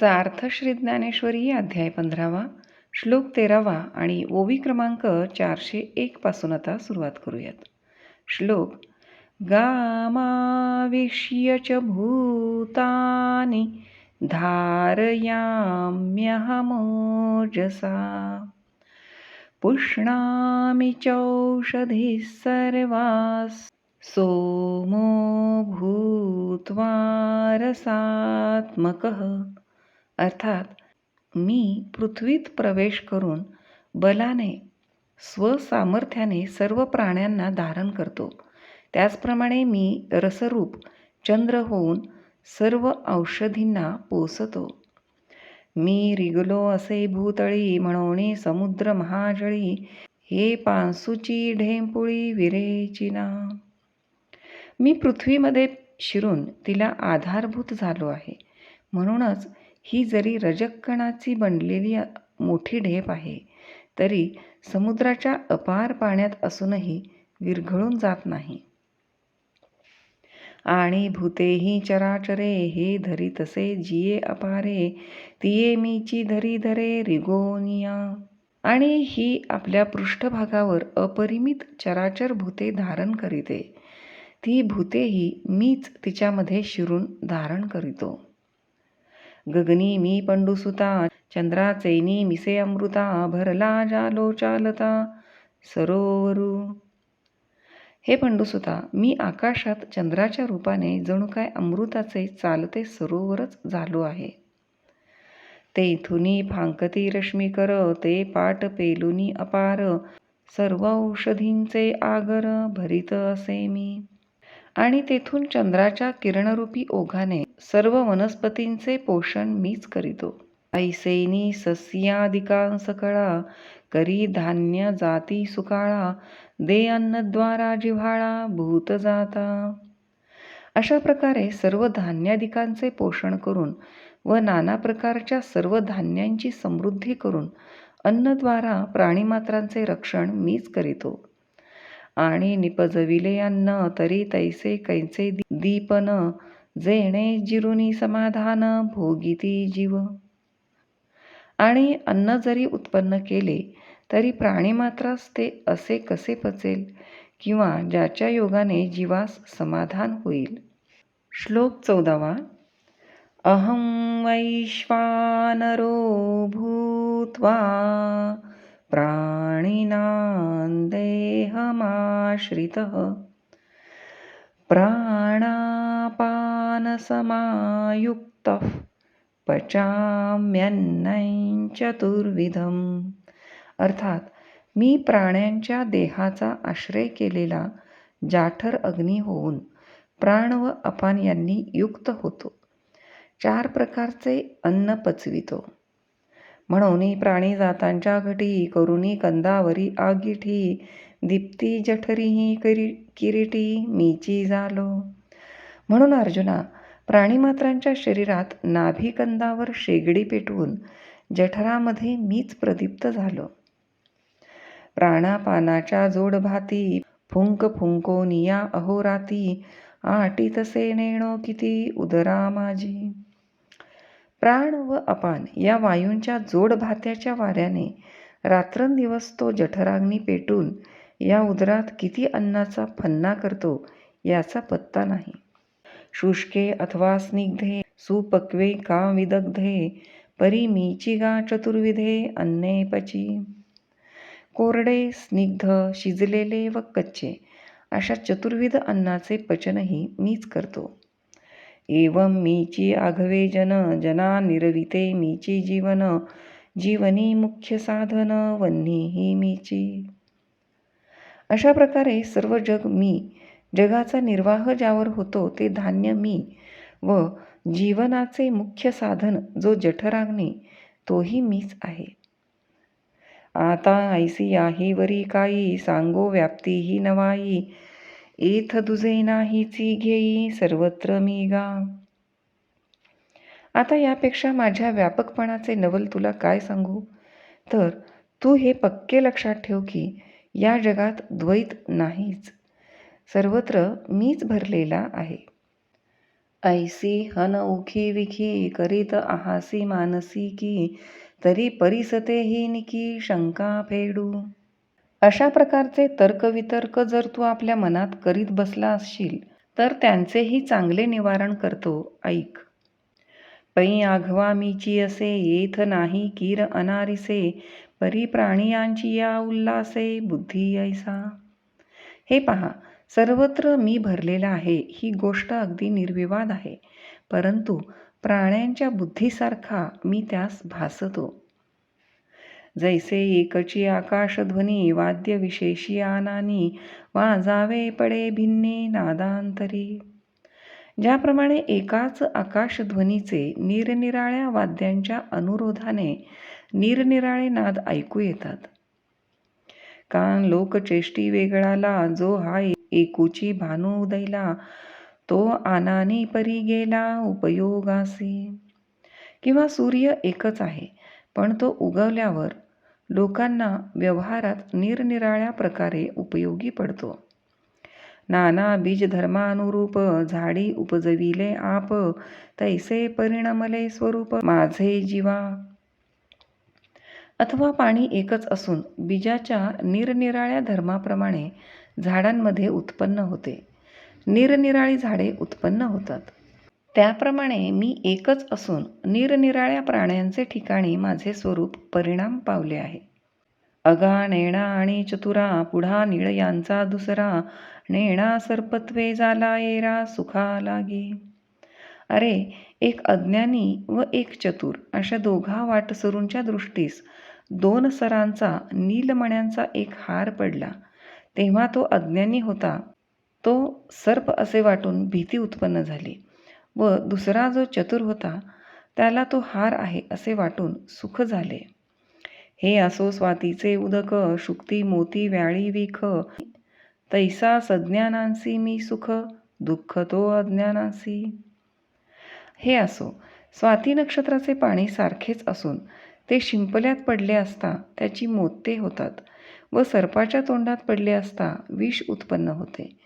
सार्थ श्री ज्ञानेश्वरी अध्याय पंधरावा श्लोक तेरावा आणि ओवी क्रमांक चारशे एक पासून आता सुरुवात करूयात. श्लोक गामाविष्य च भूतानि धारयाम्यहमोजसा। पुष्णामि चौषधी सर्वास। सोमो भूत्वा रसात्मकः। अर्थात मी पृथ्वीत प्रवेश करून बलाने स्वसामर्थ्याने सर्व प्राण्यांना धारण करतो. त्याचप्रमाणे मी रसरूप चंद्र होऊन सर्व औषधींना पोसतो. मी रिगलो असे भूतळी म्हणून समुद्र महाजळी हे पांसूची ढेंपुळी विरेचिना. मी पृथ्वीमध्ये शिरून तिला आधारभूत झालो आहे. म्हणूनच ही जरी रजक्कणाची बनलेली मोठी ढेप आहे तरी समुद्राच्या अपार पाण्यात असूनही विरघळून जात नाही. आणि भूतेही चराचरे हे धरी तसे जिये अपारे तिये मीची धरी धरे रिगोनिया. आणि ही आपल्या पृष्ठभागावर अपरिमित चराचर भूते धारण करीते. ती भूतेही मीच तिच्यामध्ये शिरून धारण करीतो. गगनी मी पंडुसुता चंद्राचैनी मिसे अमृता भरला जालो चालता सरोवरू. हे पंडुसुता मी आकाशात चंद्राच्या रूपाने जणू काय अमृताचे चालते सरोवरच झालो आहे. ते इथुनी फांकती रश्मी कर ते पाट पेलुनी अपार सर्व औषधींचे आगर भरित असे मी. आणि तेथून चंद्राच्या किरणरूपी ओघाने सर्व वनस्पतींचे पोषण मीच करीतो. ऐसेनी सस्यादिका सकळा करी धान्य जाती सुकाळा दे अन्नद्वारा जिव्हाळा भूत जाता. अशा प्रकारे सर्व धान्यादिकांचे पोषण करून व नाना प्रकारच्या सर्व धान्यांची समृद्धी करून अन्नद्वारा प्राणीमात्रांचे रक्षण मीच करीतो. आणि निपजविले अन्न तरी तैसे कैसे दीपन जेणे जिरुनी समाधान भोगिती जीव. आणि अन्न जरी उत्पन्न केले तरी प्राणी मात्रास ते असे कसे पचेल? किंवा ज्याच्या योगाने जीवास समाधान होईल? श्लोक चौदावा. अहं वैश्वानरो भूत्वा प्राणिना देहमाश्रितः. प्राणापा प्राणापानसमायुक्तः पचाम्यन्नं चतुर्विधम्। अर्थात मी प्राण्यांच्या देहाचा आश्रय केलेला जाठर अग्नी होऊन प्राण व अपान यांनी युक्त होतो. चार प्रकारचे अन्न पचवितो. म्हणून प्राणी जातांच्या घटी करुणी कंदावरी आगिठी दीप्ती जठरीही करी किरीटी मीची झालो म्हणून अर्जुना प्राणीमात्रांच्या शरीरात नाभिकंदावर शेगडी पेटवून जठरामध्ये मीच प्रदीप्त झालो. प्राणापानाच्या जोडभाती फुंक फुंकोनिया अहोराती आटी तसे नेणो किती उदरा माझी. प्राण व अपान या वायूंच्या जोडभात्याच्या वाऱ्याने रात्रंदिवस तो जठराग्नी पेटून या उदरात किती अन्नाचा फन्ना करतो याचा पत्ता नाही. शुष्के अथवा स्निग्धे सुपक्वे का विदग्धे परिमीचिगा चतुर्विधे अन्ने पची। कोरडे स्निग्ध शिजलेले व कच्चे अशा चतुर्विध अन्नाचे पचनही मीच करतो। एवं मीची आघवे जन जना निरविते मीची जीवन जीवनी मुख्य साधन वन्नी ही मीची। अशा प्रकारे सर्व जग मी जगाचा निर्वाह ज्यावर होतो ते धान्य मी व जीवनाचे मुख्य साधन जो जठराग्नी तोही मीच आहे. आता ऐसी आहे वरी काही सांगो व्याप्ती ही नवाई एथ दुजे नाहीची घेई सर्वत्र मी गा. आता यापेक्षा माझ्या व्यापकपणाचे नवल तुला काय सांगू? तर तू हे पक्के लक्षात ठेव की या जगात द्वैत नाहीच. सर्वत्र मीच भरलेला आहे. ऐसी हन उखी विखी करीत आहासी मानसी की तरी परिसते ही निकी शंका फेडू. अशा प्रकारचे तर्कवितर्क जर तू आपल्या मनात करीत बसला असशील तर त्यांचेही चांगले निवारण करतो ऐक. पै आघवा मीची असे येथ नाही कीर अनारिसे परी प्राणियांची या उल्हासे बुद्धी ऐसा. हे पहा सर्वत्र मी भरलेला आहे ही गोष्ट अगदी निर्विवाद आहे. परंतु प्राण्यांच्या बुद्धीसारखा मी त्यास भासतो. जैसे एकची आकाशध्वनी वाद्य विशेषी आनानी वाजावे पडे भिन्ने नादांतरी. ज्याप्रमाणे एकाच आकाशध्वनीचे निरनिराळ्या वाद्यांच्या अनुरोधाने निरनिराळे नाद ऐकू येतात. कान लोकचेष्टी वेगळाला जो हा एकूची भानू उदैला तो आनानी परी गेला उपयोगासी. किंवा सूर्य एकच आहे पण तो उगवल्यावर लोकांना व्यवहारात निरनिराळ्या प्रकारे उपयोगी पडतो. नाना बीज धर्मानुरूप झाडी उपजविले आप तैसे परिणमले स्वरूप माझे जीवा. अथवा पाणी एकच असून बीजाच्या निरनिराळ्या धर्माप्रमाणे झाडांमध्ये उत्पन्न होते. निरनिराळी झाडे उत्पन्न होतात. त्याप्रमाणे मी एकच असून निरनिराळ्या प्राण्यांचे ठिकाणी माझे स्वरूप परिणाम पावले आहे. अगा नेणा आणि चतुरा पुढा निळ यांचा दुसरा नेणा सर्पत्वे झाला येरा सुखा लागी. अरे एक अज्ञानी व एक चतुर अशा दोघा वाटसरूंच्या दृष्टीस दोन सरांचा नीलमण्यांचा एक हार पडला. तेव्हा तो अज्ञानी होता. तो सर्प असे वाटून भीती उत्पन्न झाली व दुसरा जो चतुर होता त्याला तो हार आहे असे वाटून सुख झाले. हे असो स्वातीचे उदक शुक्ती मोती व्याळी विख. तैसा सज्ञानांसी मी सुख दुःख तो अज्ञानांसी. हे असो स्वाती नक्षत्राचे पाणी सारखेच असून ते शिंपल्यात पडले असता त्याची मोते होतात. व सर्पाच्या तोंडात पडले असता विष उत्पन्न होते.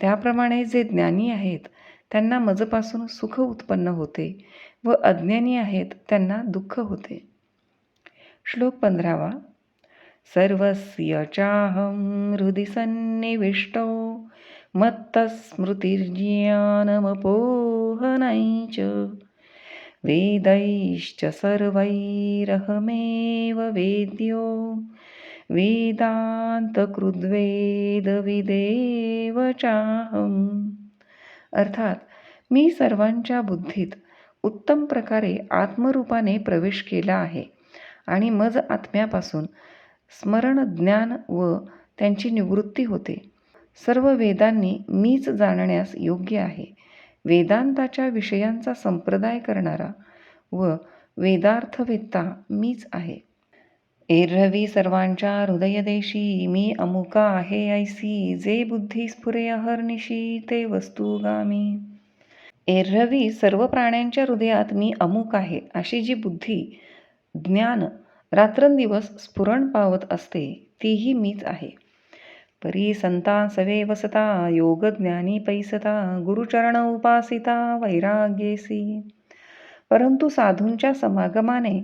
त्याप्रमाणे जे ज्ञानी आहेत त्यांना मजपासून सुख उत्पन्न होते व अज्ञानी आहेत त्यांना दुःख होते. श्लोक पंधरावा. सर्वस्य चाहं हृदि सन्निविष्टो मत्तस्मृतिर्ज्ञानमपोहनैच वेदैश्च सर्वैरहमेव वेद्यो वेदान्तकृद्वेदविदेव चाहम् अर्थात मी सर्वांच्या बुद्धीत उत्तम प्रकारे आत्मरूपाने प्रवेश केला आहे आणि मज आत्म्यापासून स्मरण ज्ञान व त्यांची निवृत्ती होते. सर्व वेदांनी मीच जाणण्यास योग्य आहे. वेदांताच्या विषयांचा संप्रदाय करणारा व वेदार्थवेत्ता मीच आहे. एरवी सर्वांच्या हृदयदेशी मी अमुका आहे ऐसी जे बुद्धी स्फुरे अहर्निशी ते वस्तुगामी एरवी सर्व प्राण्यांच्या हृदयात मी अमुक आहे अशी जी बुद्धी ज्ञान रात्रंदिवस स्फुरण पावत असते तीही मीच आहे. परी संता सवे वसता योग ज्ञानी पैसता गुरुचरण उपासिता वैराग्येसी. परंतु साधूंच्या समागमाने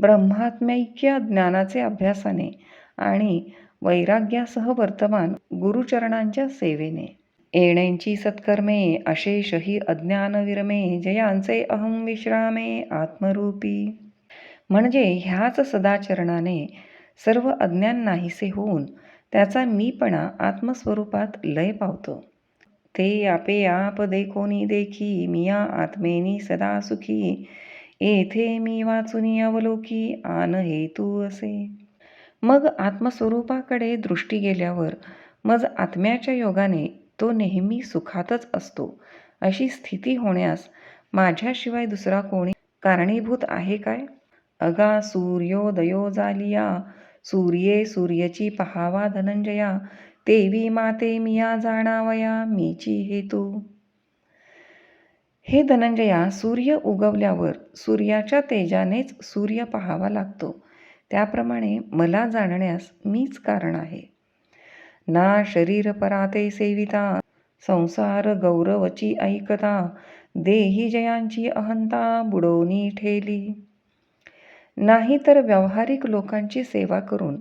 ब्रह्मात्मैक्य ज्ञानाचे अभ्यासाने आणि वैराग्यासह वर्तमान गुरुचरणांच्या सेवेने. येण्यांची सत्कर्मे अशेषही अज्ञान विरमे जयांचे अहम विश्रामे आत्मरूपी. म्हणजे ह्याच सदाचरणाने सर्व अज्ञान नाहीसे होऊन त्याचा मीपणा आत्मस्वरूपात लय पावतो. ते आपे आप देखोनी देखी मिया आत्मेनी सदा सुखी. येथे मी वाचुनी अवलोकी आन हेतू असे. मग आत्मस्वरूपाकडे दृष्टी गेल्यावर मग आत्म्याच्या योगाने तो नेहमी सुखातच असतो अशी स्थिती होण्यास माझ्याशिवाय दुसरा कोणी कारणीभूत आहे काय? अगा सूर्योदयो जालिया सूर्ये सूर्यची पहावा धनंजया तेवी माते मिया जाणावया मीची हेतू हे धनंजया सूर्य उगवल्यावर सूर्याच्या तेजानेच सूर्य पहावा लागतो. त्याप्रमाणे मला जाणण्यास मीच कारण आहे. ना शरीर पराते सेविता संसार गौरवची ऐकता देही जयांची अहंता बुडवणी ठेली. नाही तर व्यावहारिक लोकांची सेवा करून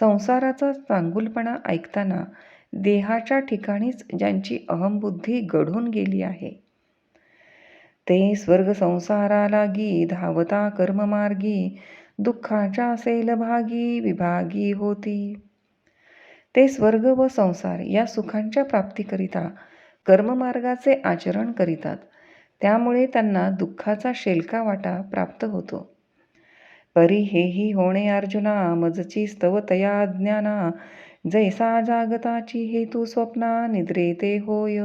संसाराचा चांगुलपणा ऐकताना देहाच्या ठिकाणीच ज्यांची अहमबुद्धी घडून गेली आहे. ते स्वर्ग संसाराला गी धावता कर्ममार्गी दुःखाच्या असेल भागी विभागी होती. ते स्वर्ग व संसार या सुखांच्या प्राप्तीकरिता कर्ममार्गाचे आचरण करीतात. त्यामुळे त्यांना दुःखाचा शेलका वाटा प्राप्त होतो. परी हेही होणे अर्जुना मजची स्तव तया ज्ञाना जैसा जागताची हेतू स्वप्ना निद्रेते होय.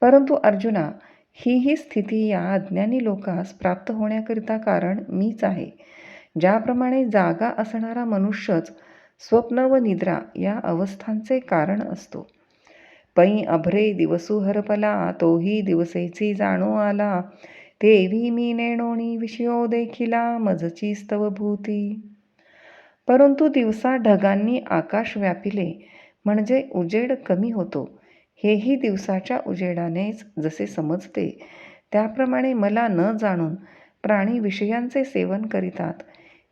परंतु अर्जुना ही ही स्थिती या अज्ञानी लोकास प्राप्त होण्याकरिता कारण मीच आहे. ज्याप्रमाणे जागा असणारा मनुष्यच स्वप्न व निद्रा या अवस्थांचे कारण असतो. पै अभ्रे दिवसू हरपला तोही दिवसेची जाणो आला. तेवी मी नेणोणी विषयो देखिला मजची स्तवभूती. परंतु दिवसा ढगांनी आकाश व्यापिले म्हणजे उजेड कमी होतो. हेही दिवसाच्या उजेडानेच जसे समजते त्याप्रमाणे मला न जाणून प्राणी विषयांचे सेवन करीतात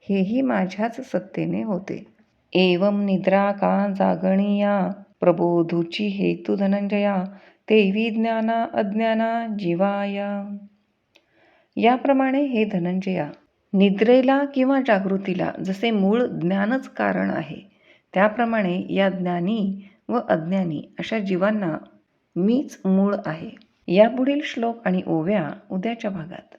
हेही माझ्याच सत्तेने होते. एवं निद्रा का जागणीया प्रबोधूची हेतू धनंजया तेवी ज्ञाना अज्ञाना जीवाया. याप्रमाणे हे धनंजया निद्रेला किंवा जागृतीला जसे मूळ ज्ञानच कारण आहे त्याप्रमाणे या ज्ञानी व अज्ञानी अशा जीवांना मीच मूळ आहे. यापुढील श्लोक आणि ओव्या उद्याच्या भागात.